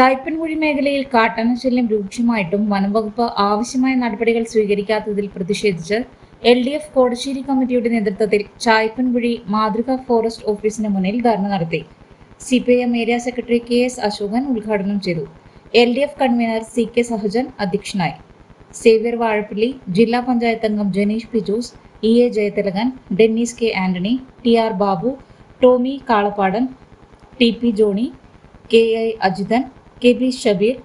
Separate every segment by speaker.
Speaker 1: ചായ്പൻകുഴി മേഖലയിൽ കാട്ടാനശല്യം രൂക്ഷമായിട്ടും വനംവകുപ്പ് ആവശ്യമായ നടപടികൾ സ്വീകരിക്കാത്തതിൽ പ്രതിഷേധിച്ച് എൽ ഡി എഫ് കോടശ്ശേരി കമ്മിറ്റിയുടെ നേതൃത്വത്തിൽ ചായ്പൻകുഴി മാതൃകാ ഫോറസ്റ്റ് ഓഫീസിന് മുന്നിൽ ധർണ നടത്തി. C P M area secretary K S Ashokan ഉദ്ഘാടനം ചെയ്തു. L D F convener C K Sahajan അധ്യക്ഷനായി. സേവ്യർ വാഴപ്പള്ളി ജില്ലാ പഞ്ചായത്ത് അംഗം Janeesh Pijus E A Jayathilakan Dennis K Antony T R Babu Tomy Kalappadan T P Johny K I Ajithan K B Shabeer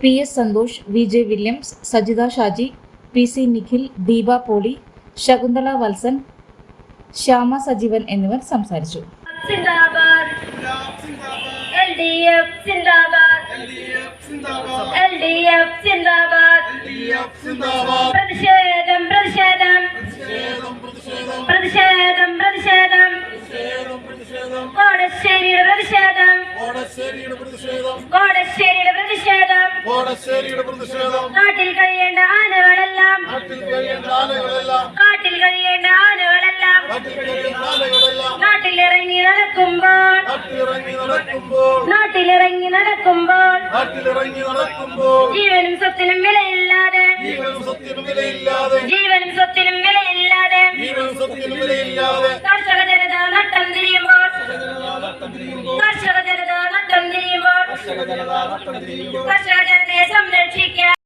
Speaker 1: P S Santhosh V J Williams Sajitha Shaji P C Nikhil Deepa Poly Shakunthala Valsan Shyama Sajeevan എന്നിവർ സംസാരിച്ചു.
Speaker 2: സിന്ദാബാദ്. കോടശ്ശേരിയുടെ പ്രതിഷേധം. നാട്ടിൽ കഴിയേണ്ട ആനകളെല്ലാം.
Speaker 3: നാട്ടിൽ കഴിയേണ്ട ആളുകളെല്ലാം
Speaker 2: കാട്ടിൽ കഴിയേണ്ട ആനകളെല്ലാം.
Speaker 3: നാട്ടിൽ കഴിയേണ്ട ആളുകളെല്ലാം
Speaker 2: നാട്ടിലിറങ്ങി നടക്കുമ്പോൾ.
Speaker 3: നാട്ടിലിറങ്ങി നടക്കുമ്പോൾ.
Speaker 2: നാട്ടിലിറങ്ങി നടക്കുമ്പോൾ.
Speaker 3: നാട്ടിലിറങ്ങി നടക്കുമ്പോൾ.
Speaker 2: ജീവനും സ്വത്തിനും വിലയില്ലാതെ.
Speaker 3: ജീവനും സത്യനും വിലയില്ലാതെ.
Speaker 2: ജീവനും സ്വത്തിനും വിലയില്ലാതെ.
Speaker 3: ജീവനും സത്യനും വിലയില്ലാതെ.
Speaker 2: കർഷക ജനത നട്ടം തിരിയുമ്പോൾ. കർഷക ജനത കർഷക ജനതയെ സംരക്ഷിക്കാൻ